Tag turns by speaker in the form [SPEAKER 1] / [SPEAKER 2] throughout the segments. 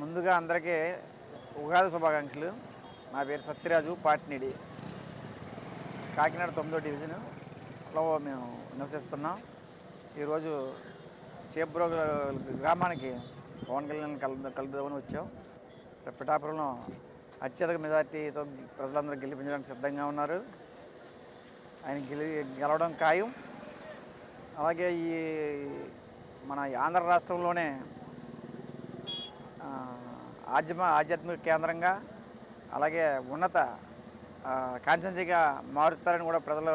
[SPEAKER 1] ముందుగా అందరికీ ఉగాది శుభాకాంక్షలు. నా పేరు సత్యరాజు పాటినిడి కాకినాడ తొమ్మిదో డివిజన్లో మేము నివసిస్తున్నాం. ఈరోజు చేబ్రో గ్రామానికి పవన్ కళ్యాణ్ కలు కలుద్దామని వచ్చాం. పిఠాపురంలో అత్యధిక మెజార్టీతో ప్రజలందరూ గెలిపించడానికి సిద్ధంగా ఉన్నారు. ఆయన గెలి గెలవడం ఖాయం. అలాగే ఈ మన ఆంధ్ర రాష్ట్రంలోనే ఆధ్యమ ఆధ్యాత్మిక కేంద్రంగా అలాగే ఉన్నత ఆ, కాన్స్టెన్సీగా మారుస్తారని కూడా ప్రజలు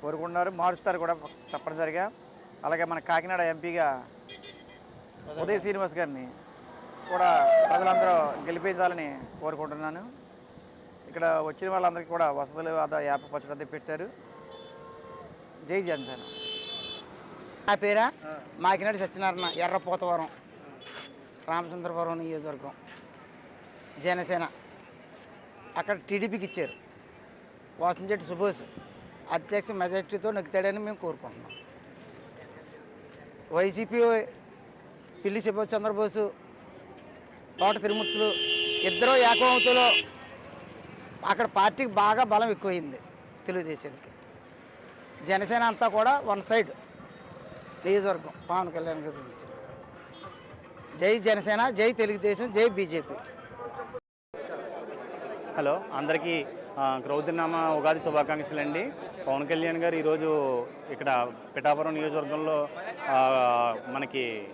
[SPEAKER 1] కోరుకుంటున్నారు. మారుస్తారు కూడా తప్పనిసరిగా. అలాగే మన కాకినాడ ఎంపీగా ఉదయ్ శ్రీనివాస్ గారిని కూడా ప్రజలందరూ గెలిపించాలని కోరుకుంటున్నాను. ఇక్కడ వచ్చిన వాళ్ళందరికీ కూడా వసతులు అదా యాప్ పచ్చడి పెట్టారు. జై జనసేన.
[SPEAKER 2] నా పేరా? మాకినాడు సత్యనారాయణ ఎర్రపోతవరం. రామచంద్రపురం నియోజకవర్గం జనసేన. అక్కడ టీడీపీకి ఇచ్చారు. వాసంచెట్టి సుభాష్ అధ్యక్ష మెజార్టీతో నెగ్గుతాడని మేము కోరుకుంటున్నాం. వైసీపీ పిల్లి సుభాష్ చంద్రబోసు తోట తిరుమూర్తులు ఇద్దరు ఏకమవుతులో అక్కడ పార్టీకి బాగా బలం ఎక్కువైంది తెలుగుదేశానికి. జనసేన అంతా కూడా వన్ సైడ్ నియోజకవర్గం పవన్ కళ్యాణ్ గారి గురించి. జై జనసేన జై తెలుగుదేశం జై బీజేపీ.
[SPEAKER 3] హలో అందరికీ క్రౌద్రనామ ఉగాది శుభాకాంక్షలు అండి. పవన్ కళ్యాణ్ గారు ఈరోజు ఇక్కడ పిఠాపురం నియోజకవర్గంలో మనకి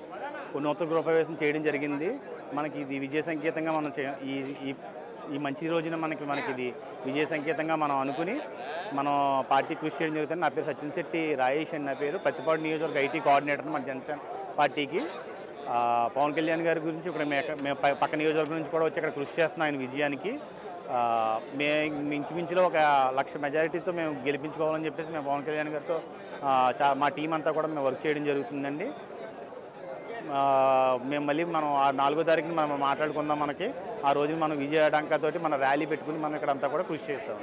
[SPEAKER 3] నూతన గృహప్రవేశం చేయడం జరిగింది. మనకి ఇది విజయ సంకేతంగా మనం చే- ఈ ఈ ఈ మంచి రోజున మనకి మనకి ఇది విజయ సంకేతంగా మనం అనుకుని మనం పార్టీ కృషి చేయడం జరుగుతుంది. నా పేరు సచిన్ శెట్టి రాయేష్ అని నా పేరు. పత్తిపాడు నియోజకవర్గ ఐటీ కోఆర్డినేటర్ మన జనసేన పార్టీకి. పవన్ కళ్యాణ్ గారి గురించి ఇక్కడ మేము ప- పక్క నియోజకవర్గం నుంచి కూడా వచ్చి ఇక్కడ కృషి చేస్తున్నాం ఆయన విజయానికి. మే మించుమించులో ఒక లక్ష మెజారిటీతో మేము గెలిపించుకోవాలని చెప్పేసి మేము పవన్ కళ్యాణ్ గారితో చా మా టీం అంతా కూడా మేము వర్క్ చేయడం జరుగుతుందండి. మేము మళ్ళీ మనం ఆ నాలుగో తారీఖున మనం మాట్లాడుకుందాం మనకి. ఆ రోజున మనం విజయ డంకాతోటి మన ర్యాలీ పెట్టుకుని మనం ఇక్కడ అంతా కూడా కృషి చేస్తాం.